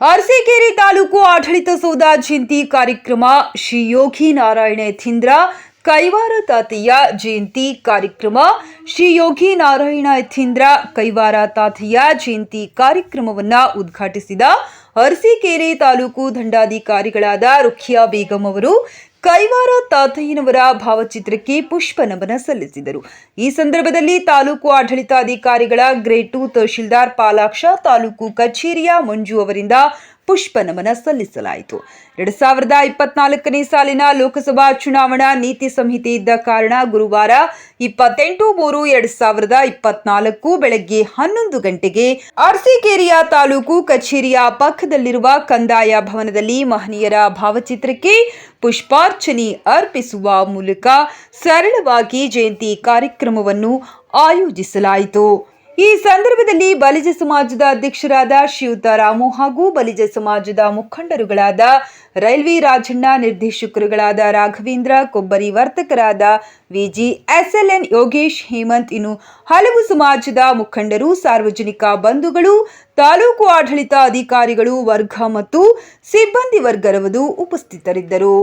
ಅರಸೀಕೆರೆ ತಾಲೂಕು ಆಡಳಿತ ಸೌಧ ಜಯಂತಿ ಕಾರ್ಯಕ್ರಮ ಶ್ರೀ ಯೋಗಿ ನಾರಾಯಣ ಥಿಂದ್ರ, ಕೈವಾರ ತಾತೆಯ ಜಯಂತಿ ಕಾರ್ಯಕ್ರಮ, ಶ್ರೀ ಯೋಗಿ ನಾರಾಯಣ ಥಿಂದ್ರ, ಕೈವಾರ ತಾತೆಯ ಜಯಂತಿ ಕಾರ್ಯಕ್ರಮವನ್ನ ಉದ್ಘಾಟಿಸಿದ ಅರಸೀಕೆರೆ ತಾಲೂಕು ದಂಡಾಧಿಕಾರಿಗಳಾದ ರುಖಿಯಾ ಬೇಗಂ ಅವರು ಕೈವಾರ ತಾತಯ್ಯನವರ ಭಾವಚಿತ್ರಕ್ಕೆ ಪುಷ್ಪ ನಮನ ಸಲ್ಲಿಸಿದರು. ಈ ಸಂದರ್ಭದಲ್ಲಿ ತಾಲೂಕು ಆಡಳಿತಾಧಿಕಾರಿಗಳ ಗ್ರೇಡ್ ಟು ತಹಶೀಲ್ದಾರ್ ಪಾಲಾಕ್ಷ, ತಾಲೂಕು ಕಚೇರಿಯ ಮಂಜು ಅವರಿಂದ ಪುಷ್ಪ ನಮನ ಸಲ್ಲಿಸಲಾಯಿತು. ಎರಡು ಸಾವಿರದ ಇಪ್ಪತ್ನಾಲ್ಕನೇ ಸಾಲಿನ ಲೋಕಸಭಾ ಚುನಾವಣಾ ನೀತಿ ಸಂಹಿತೆ ಇದ್ದ ಕಾರಣ ಗುರುವಾರ ಇಪ್ಪತ್ತೆಂಟು ಮೂರು ಎರಡ್ ಸಾವಿರದ ಇಪ್ಪತ್ನಾಲ್ಕು ಬೆಳಗ್ಗೆ ಹನ್ನೊಂದು ಗಂಟೆಗೆ ಅರ್ಸಿಕೇರಿಯ ತಾಲೂಕು ಕಚೇರಿಯ ಪಕ್ಕದಲ್ಲಿರುವ ಕಂದಾಯ ಭವನದಲ್ಲಿ ಮಹನೀಯರ ಭಾವಚಿತ್ರಕ್ಕೆ ಪುಷ್ಪಾರ್ಚನೆ ಅರ್ಪಿಸುವ ಮೂಲಕ ಸರಳವಾಗಿ ಜಯಂತಿ ಕಾರ್ಯಕ್ರಮವನ್ನು ಆಯೋಜಿಸಲಾಯಿತು. ಈ ಸಂದರ್ಭದಲ್ಲಿ ಬಲಿಜ ಸಮಾಜದ ಅಧ್ಯಕ್ಷರಾದ ಶಿವತ ರಾಮು ಹಾಗೂ ಬಲಿಜ ಸಮಾಜದ ಮುಖಂಡರುಗಳಾದ ರೈಲ್ವೆ ರಾಜಣ್ಣ, ನಿರ್ದೇಶಕರುಗಳಾದ ರಾಘವೇಂದ್ರ, ಕೊಬ್ಬರಿ ವರ್ತಕರಾದ ವಿಜಿ, ಎಸ್ಎಲ್ಎನ್ ಯೋಗೇಶ್, ಹೇಮಂತ್ ಇನ್ನು ಹಲವು ಸಮಾಜದ ಮುಖಂಡರು, ಸಾರ್ವಜನಿಕ ಬಂಧುಗಳು, ತಾಲೂಕು ಆಡಳಿತ ಅಧಿಕಾರಿಗಳು, ವರ್ಗ ಮತ್ತು ಸಿಬ್ಬಂದಿ ವರ್ಗರವದು ಉಪಸ್ಥಿತರಿದ್ದರು.